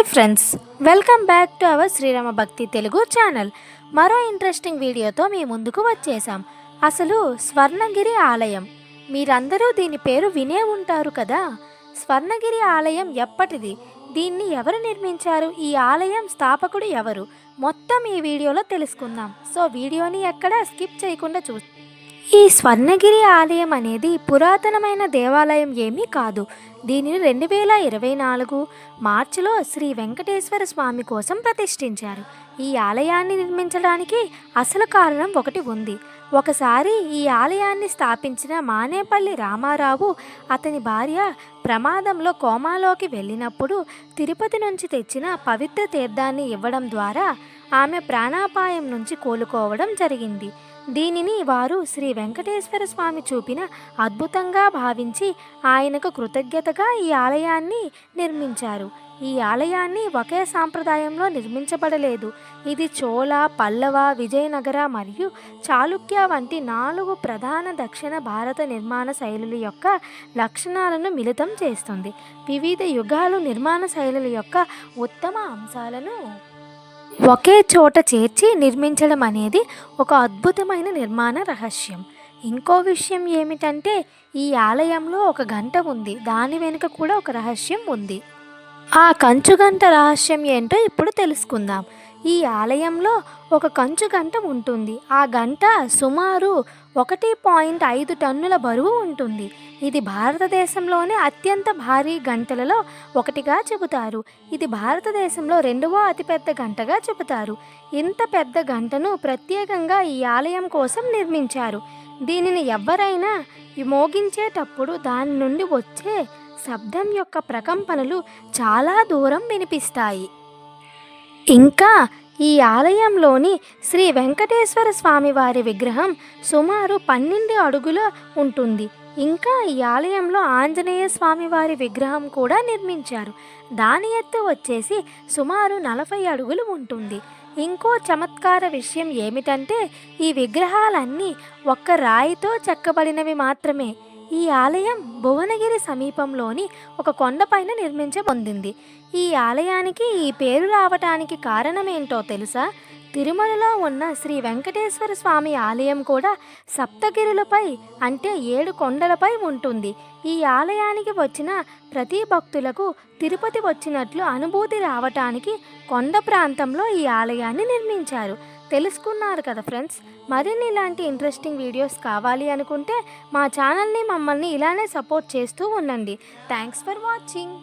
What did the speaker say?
Hi friends welcome back to our Srirama Bhakti Telugu channel. మరో interesting వీడియోతో మీ ముందుకు వచ్చేసాం అసలు స్వర్ణగిరి ఆలయం. మీరందరూ దీని పేరు వినే ఉంటారు కదా? స్వర్ణగిరి ఆలయం ఎప్పటిది? దీన్ని ఎవరు నిర్మించారు? ఈ ఆలయం స్థాపకుడు ఎవరు? మొత్తం ఈ వీడియోలో తెలుసుకుందాం. సో వీడియోని ఎక్కడ స్కిప్ చేయకుండా చూ ఈ స్వర్ణగిరి ఆలయం అనేది పురాతనమైన దేవాలయం ఏమీ కాదు. దీనిని రెండు వేల ఇరవై నాలుగు మార్చిలో శ్రీ వెంకటేశ్వర స్వామి కోసం ప్రతిష్ఠించారు. ఈ ఆలయాన్ని నిర్మించడానికి అసలు కారణం ఒకటి ఉంది. ఒకసారి ఈ ఆలయాన్ని స్థాపించిన మానేపల్లి రామారావు అతని భార్య ప్రమాదంలో కోమాలోకి వెళ్ళినప్పుడు తిరుపతి నుంచి తెచ్చిన పవిత్ర తీర్థాన్ని ఇవ్వడం ద్వారా ఆమె ప్రాణాపాయం నుంచి కోలుకోవడం జరిగింది. దీనిని వారు శ్రీ వెంకటేశ్వర స్వామి చూపిన అద్భుతంగా భావించి ఆయనకు కృతజ్ఞతగా ఈ ఆలయాన్ని నిర్మించారు. ఈ ఆలయాన్ని ఒకే సాంప్రదాయంలో నిర్మించబడలేదు. ఇది చోళ పల్లవ విజయనగర మరియు చాళుక్య వంటి నాలుగు ప్రధాన దక్షిణ భారత నిర్మాణ శైలుల యొక్క లక్షణాలను మిళితం చేస్తుంది. వివిధ యుగాలు నిర్మాణ శైలుల యొక్క ఉత్తమ అంశాలను ఒకే చోట చేర్చి నిర్మించడం అనేది ఒక అద్భుతమైన నిర్మాణ రహస్యం. ఇంకో విషయం ఏమిటంటే ఈ ఆలయంలో ఒక గంట ఉంది. దాని వెనుక కూడా ఒక రహస్యం ఉంది. ఆ కంచు గంట రహస్యం ఏంటో ఇప్పుడు తెలుసుకుందాం. ఈ ఆలయంలో ఒక కంచు గంట ఉంటుంది. ఆ గంట సుమారు ఒకటి పాయింట్ ఐదు టన్నుల బరువు ఉంటుంది. ఇది భారతదేశంలోనే అత్యంత భారీ గంటలలో ఒకటిగా చెబుతారు. ఇది భారతదేశంలో రెండవ అతిపెద్ద గంటగా చెబుతారు. ఇంత పెద్ద గంటను ప్రత్యేకంగా ఈ ఆలయం కోసం నిర్మించారు. దీనిని ఎవరైనా మోగించేటప్పుడు దాని నుండి వచ్చే శబ్దం యొక్క ప్రకంపనలు చాలా దూరం వినిపిస్తాయి. ఇంకా ఈ ఆలయంలోని శ్రీ వెంకటేశ్వర స్వామివారి విగ్రహం సుమారు పన్నెండు అడుగుల ఉంటుంది. ఇంకా ఈ ఆలయంలో ఆంజనేయ స్వామివారి విగ్రహం కూడా నిర్మించారు. దాని ఎత్తు వచ్చేసి సుమారు నలభై అడుగులు ఉంటుంది. ఇంకో చమత్కార విషయం ఏమిటంటే ఈ విగ్రహాలన్నీ ఒక్క రాయితో చెక్కబడినవి మాత్రమే. ఈ ఆలయం భువనగిరి సమీపంలోని ఒక కొండపైన నిర్మించబొందింది. ఈ ఆలయానికి ఈ పేరు రావటానికి కారణమేంటో తెలుసా? తిరుమలలో ఉన్న శ్రీ వెంకటేశ్వర స్వామి ఆలయం కూడా సప్తగిరులపై అంటే ఏడు కొండలపై ఉంటుంది. ఈ ఆలయానికి వచ్చిన ప్రతి భక్తులకు తిరుపతి వచ్చినట్లు అనుభూతి రావటానికి కొండ ప్రాంతంలో ఈ ఆలయాన్ని నిర్మించారు. తెలుసుకున్నారు కదా ఫ్రెండ్స్. మరిన్ని ఇలాంటి ఇంట్రెస్టింగ్ వీడియోస్ కావాలి అనుకుంటే మా ఛానల్ని మమ్మల్ని ఇలానే సపోర్ట్ చేస్తూ ఉండండి. Thanks for watching